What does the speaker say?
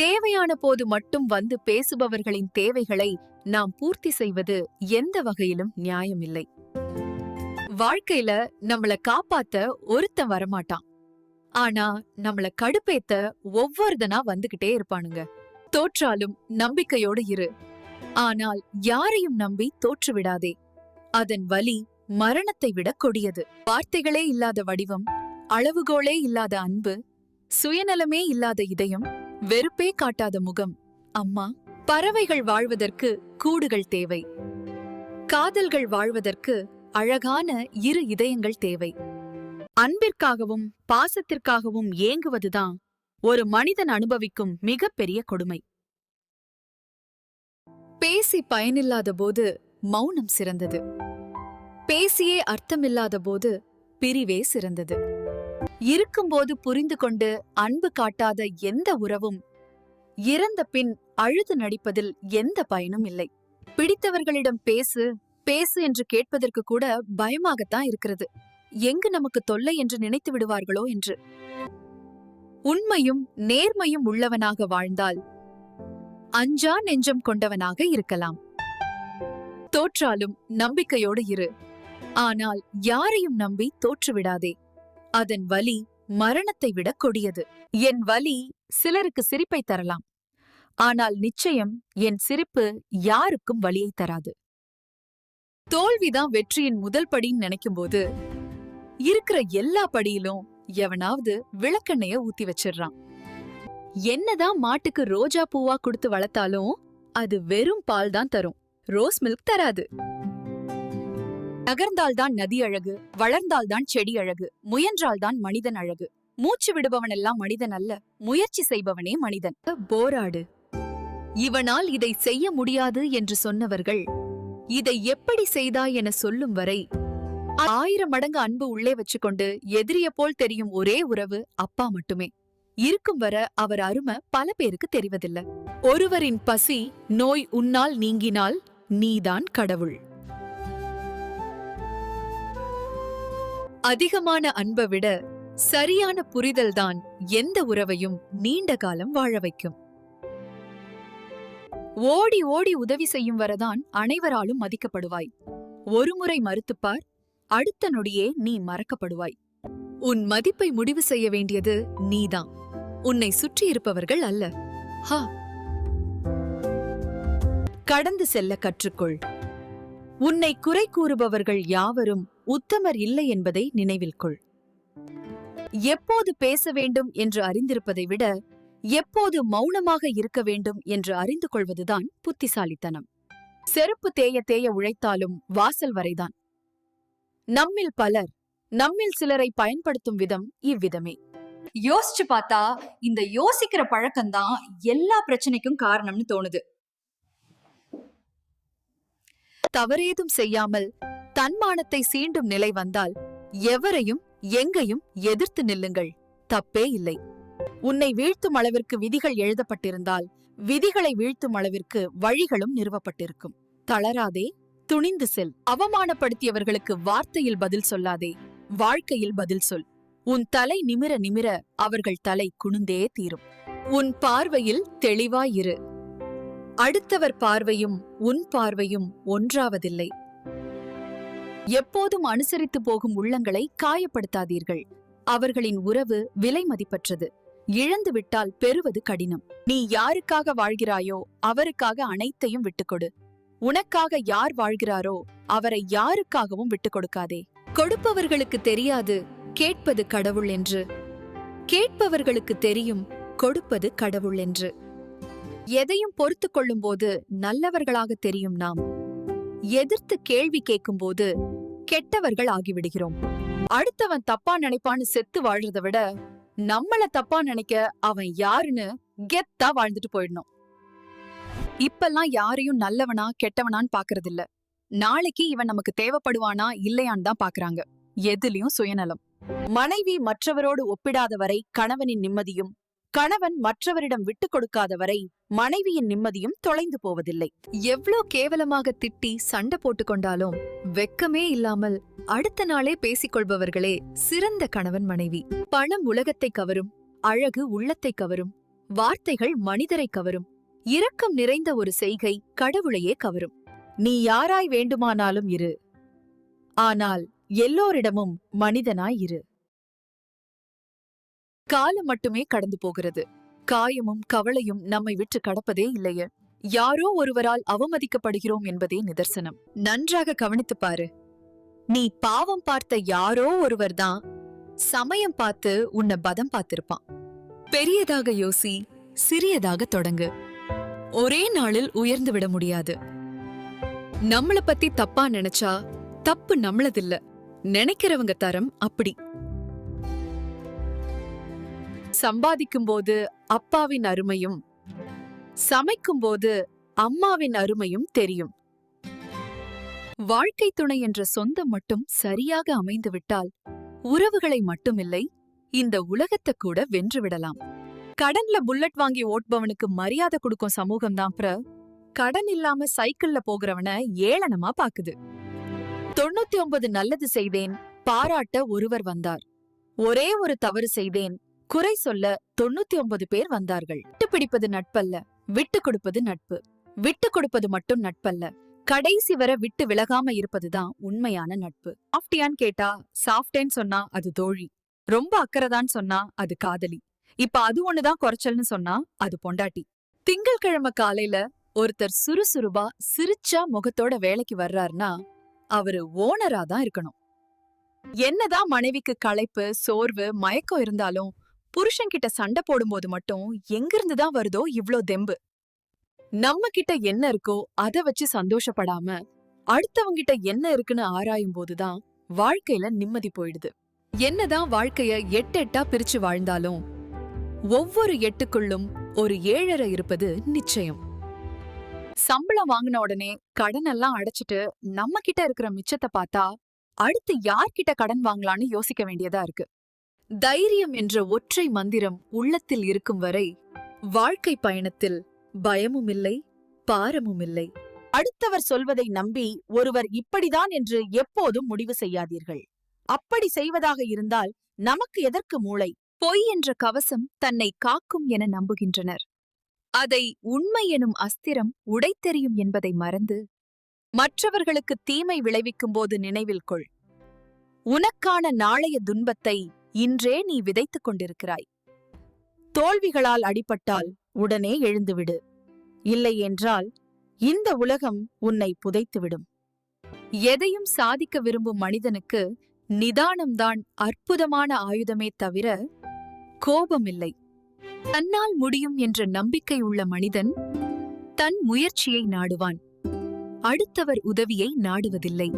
தேவையான போது மட்டும் வந்து பேசுபவர்களின் தேவைகளை நாம் பூர்த்தி செய்வது எந்த வகையிலும் நியாயமில்லை. வாழ்க்கையில நம்மள காப்பாத்த ஒருத்தன் வரமாட்டான். ஆனா நம்மள கடுப்பேத்த ஒவ்வொருதனா வந்துகிட்டே இருப்பானுங்க. தோற்றாலும் நம்பிக்கையோடு இரு. ஆனால் யாரையும் நம்பி தோற்று விடாதே. அதன் வலி மரணத்தை விட கொடியது. வார்த்தைகளே இல்லாத வடிவம் அளவுகோலே இல்லாத அன்பு சுயநலமே இல்லாத இதயம் வெறுப்பே காட்டாத முகம். அம்மா பறவைகள் வாழ்வதற்கு கூடுகள் தேவை. காதல்கள் வாழ்வதற்கு அழகான இரு இதயங்கள் தேவை. அன்பிற்காகவும் பாசத்திற்காகவும் ஏங்குவதுதான் ஒரு மனிதன் அனுபவிக்கும் மிகப்பெரிய கொடுமை. பேசி பயனில்லாத போது மௌனம் சிறந்தது. பேசியே அர்த்தமில்லாத போது பிரிவே சிறந்தது. இருக்கும்போது புரிந்து கொண்டு அன்பு காட்டாத எந்த உறவும்? இறந்த பின் அழுது நடிப்பதில் எந்த பயனும் இல்லை. பிடித்தவர்களிடம் பேசு பேசு என்று கேட்பதற்கு கூட பயமாகத்தான் இருக்கிறது. எங்கு நமக்கு தொல்லை என்று நினைத்து விடுவார்களோ என்று. உண்மையும் நேர்மையும் உள்ளவனாக வாழ்ந்தால் அஞ்சா நெஞ்சம் கொண்டவனாக இருக்கலாம். தோற்றாலும் நம்பிக்கையோடு இரு. ஆனால் யாரையும் நம்பி தோற்றுவிடாதே. அதன் வலி மரணத்தை விட கொடியது. என் வலி சிலருக்கு சிரிப்பை தரலாம். ஆனால் நிச்சயம் என் சிரிப்பு யாருக்கும் வழியை தராது. தோல்விதான் வெற்றியின் முதல் படின்னு நினைக்கும்போது இருக்கிற எல்லா படியிலும் எவனாவது விளக்கெண்ணைய ஊத்தி வச்சிடுறான் என்னதான் மாட்டுக்கு ரோஜா பூவா கொடுத்து வளர்த்தாலும் அது வெறும் பால் தான் தரும். ரோஸ் மில்க் தராது. நகர்ந்தால்தான் நதி அழகு வளர்ந்தால்தான் செடி அழகு முயன்றால்தான் மனிதன் அழகு. மூச்சு விடுபவனெல்லாம் மனிதன் அல்ல முயற்சி செய்பவனே மனிதன். போராடு. இவனால் இதை செய்ய முடியாது என்று சொன்னவர்கள் இதை எப்படி செய்தாய் என சொல்லும் வரை ஆயிரம் மடங்கு அன்பு உள்ளே வச்சுக்கொண்டு எதிரிய போல் தெரியும் ஒரே உறவு அப்பா மட்டுமே. இருக்கும் வர அவர் அருமை பல பேருக்கு தெரிவதில்லை. ஒருவரின் பசி நோய் உன்னால் நீங்கினால் நீதான் கடவுள். அதிகமான அன்பை விட சரியான புரிதல்தான் எந்த உறவையும் நீண்ட காலம் வாழ வைக்கும். ஓடி ஓடி உதவி செய்யும் வரதான் அனைவராலும் மதிக்கப்படுவாய். ஒருமுறை மறுத்துப்பார் அடுத்த நொடியே நீ மறக்கப்படுவாய். உன் மதிப்பை முடிவு செய்ய வேண்டியது நீதான். உன்னை சுற்றி இருப்பவர்கள் அல்ல. ஹா. கடந்து செல்ல கற்றுக்கொள். உன்னை குறை கூறுபவர்கள் யாவரும் உத்தமர் இல்லை என்பதை நினைவில் கொள். எப்போது பேச வேண்டும் என்று அறிந்திருப்பதை விட எப்போது மௌனமாக இருக்க வேண்டும் என்று அறிந்து கொள்வதுதான் புத்திசாலித்தனம். செருப்பு தேய தேய உழைத்தாலும் வாசல் வரைதான். நம்மில் பலர் நம்மில் சிலரை பயன்படுத்தும் விதம் இவ்விதமே. யோசிச்சு பார்த்தா இந்த யோசிக்கிற பழக்கம்தான் எல்லா பிரச்சனைக்கும் காரணம்னு தோணுது. தவறேதும் செய்யாமல் தன்மானத்தை சீண்டும் நிலை வந்தால் எவரையும் எங்கையும் எதிர்த்து நில்லுங்கள். தப்பே இல்லை. உன்னை வீழ்த்தும் அளவிற்கு விதிகள் எழுதப்பட்டிருந்தால் விதிகளை வீழ்த்தும் அளவிற்கு வழிகளும் நிறுவப்பட்டிருக்கும். தளராதே துணிந்து செல். அவமானப்படுத்தியவர்களுக்கு வார்த்தையில் பதில் சொல்லாதே வாழ்க்கையில் பதில் சொல். உன் தலை நிமிர நிமிர அவர்கள் தலை குனிந்தே தீரும். உன் பார்வையில் தெளிவாயிரு அடுத்தவர் பார்வையும் உன் பார்வையும் ஒன்றாவதில்லை. எப்போதும் அனுசரித்து போகும் உள்ளங்களை காயப்படுத்தாதீர்கள். அவர்களின் உறவு விலை மதிப்பற்றது. இழந்து விட்டால் பெறுவது கடினம். நீ யாருக்காக வாழ்கிறாயோ அவருக்காக அனைத்தையும் விட்டுக்கொடு. உனக்காக யார் வாழ்கிறாரோ அவரை யாருக்காகவும் விட்டுக் கொடுக்காதே கொடுப்பவர்களுக்கு தெரியாது கேட்பது கடவுள் என்று. கேட்பவர்களுக்கு தெரியும் கொடுப்பது கடவுள் என்று. எதையும் பொறுத்துக் கொள்ளும்போது நல்லவர்களாக தெரியும் நாம். எதிர்த்து கேள்வி கேட்கும்போது கெட்டவர்கள் ஆகிவிடுகிறோம். அடுத்தவன் தப்பா நினைப்பான்னு செத்து வாழ்றதை விட நம்மள தப்பா நினைக்க அவன் யாருன்னு கெத்தா வாழ்ந்துட்டு போயிடணும். இப்பெல்லாம் யாரையும் நல்லவனா கெட்டவனான்னு பாக்குறதில்ல. நாளைக்கு இவன் நமக்கு தேவைப்படுவானா இல்லையான்னு தான் பாக்குறாங்க. எதுலயும் சுயநலம். மனைவி மற்றவரோடு ஒப்பிடாத வரை கணவனின் நிம்மதியும் கணவன் மற்றவரிடம் விட்டுக் கொடுக்காத வரை மனைவியின் நிம்மதியும் தொலைந்து போவதில்லை. எவ்ளோ கேவலமாக திட்டி சண்டை போட்டுக் கொண்டாலும் வெக்கமே இல்லாமல் அடுத்த நாளே பேசிக் கொள்பவர்களே சிறந்த கணவன் மனைவி. பணம் உலகத்தை கவரும் அழகு உள்ளத்தை கவரும் வார்த்தைகள் மனிதரை கவரும் இரக்கம் நிறைந்த ஒரு செய்கை கடவுளையே கவரும். நீ யாராய் வேண்டுமானாலும் இரு. ஆனால் எல்லோரிடமும் மனிதனாய் இரு. காலம் மட்டுமே கடந்து போகிறது. காயமும் கவலையும் நம்மை விட்டு கடப்பதே இல்லையே. யாரோ ஒருவரால் அவமதிக்கப்படுகிறோம் என்பதே நிதர்சனம். நன்றாக கவனித்துப் பாரு. நீ பாவம் பார்த்த யாரோ ஒருவர்தான் சமயம் பார்த்து உன்னை பதம் பார்த்திருப்பான். பெரியதாக யோசி சிறியதாக தொடங்கு. ஒரே நாளில் உயர்ந்து விட முடியாது. நம்மள பத்தி தப்பா நினைச்சா தப்பு நம்மளதில்ல. நினைக்கிறவங்க தரம் அப்படி. சம்பாதிக்கும் போது அப்பாவின் அருமையும் சமைக்கும் போது அம்மாவின் அருமையும் தெரியும். வாழ்க்கை துணை என்ற சொந்தம் மட்டும் சரியாக அமைந்துவிட்டால் உறவுகளை மட்டுமில்லை இந்த உலகத்தை கூட வென்றுவிடலாம். கடன்ல புல்லட் வாங்கி ஓட்பவனுக்கு மரியாதை கொடுக்கும் சமூகம் தான் பிற கடன் இல்லாம சைக்கிள்ல போகிறவன ஏளனமா பாக்குது. தொண்ணூத்தி ஒன்பது நல்லது செய்தேன் பாராட்ட ஒருவர் வந்தார். ஒரே ஒரு தவறு செய்தேன் குறை சொல்ல தொண்ணூத்தி ஒன்பது பேர் வந்தார்கள். விட்டு பிடிப்பது நட்பல்ல விட்டு கொடுப்பது நட்பு. விட்டு கொடுப்பது மட்டும் நட்பல்ல கடைசி வர விட்டு விலகாம இருப்பதுதான் உண்மையான நட்பு. சாஃப்டியான்னு கேட்டா சாஃப்டேன்னு சொன்னா அது தோழி. ரொம்ப அக்கறைதான் சொன்னா அது காதலி. இப்ப அது ஒண்ணுதான் குறைச்சல்னு சொன்னா அது பொண்டாட்டி. திங்கள்கிழமை காலையில ஒருத்தர் சுறுசுறுபா சிரிச்சா முகத்தோட வேலைக்கு வர்றாருன்னா அவரு ஓனரா தான் இருக்கணும். என்னதான் மனைவிக்கு களைப்பு சோர்வு மயக்கம் இருந்தாலும் புருஷன்கிட்ட சண்டை போடும்போது மட்டும் எங்கிருந்து தான் வருதோ இவ்ளோ தெம்பு. நம்ம கிட்ட என்ன இருக்கோ அத வச்சு சந்தோஷப்படாம அடுத்தவங்க கிட்ட என்ன இருக்குன்னு ஆராயும் போதுதான் வாழ்க்கையில நிம்மதி போயிடுது. என்னதான் வாழ்க்கைய எட்டு எட்டா பிரிச்சு வாழ்ந்தாலும் ஒவ்வொரு எட்டுக்குள்ளும் ஒரு ஏழரை இருப்பது நிச்சயம். சம்பளம் வாங்கின உடனே கடன் எல்லாம் அடைச்சிட்டு நம்ம கிட்ட இருக்கிற மிச்சத்தை பார்த்தா அடுத்து யார்கிட்ட கடன் வாங்கலான்னு யோசிக்க வேண்டியதா இருக்கு. தைரியம் என்ற ஒற்றை மந்திரம் உள்ளத்தில் இருக்கும் வரை வாழ்க்கை பயணத்தில் பயமும் இல்லை பாரமும் இல்லை அடுத்தவர் சொல்வதை நம்பி ஒருவர் இப்படிதான் என்று எப்போதும் முடிவு செய்யாதீர்கள். அப்படி செய்வதாக இருந்தால் நமக்கு எதற்கு மூளை? பொய் என்ற கவசம் தன்னை காக்கும் என நம்புகின்றனர். அதை உண்மை எனும் அஸ்திரம் உடைத்தெறியும் என்பதை மறந்து மற்றவர்களுக்கு தீமை விளைவிக்கும் போது நினைவில் கொள். உனக்கான நாளைய துன்பத்தை இன்றே நீ விதைத்துக் கொண்டிருக்கிறாய். தோல்விகளால் அடிபட்டால் உடனே எழுந்துவிடு. இல்லை என்றால் இந்த உலகம் உன்னை புதைத்துவிடும். எதையும் சாதிக்க விரும்பும் மனிதனுக்கு நிதானம்தான் அற்புதமான ஆயுதமே தவிர கோபமில்லை. தன்னால் முடியும் என்ற நம்பிக்கை உள்ள மனிதன் தன் முயற்சியை நாடுவான். அடுத்தவர் உதவியை நாடுவதில்லை.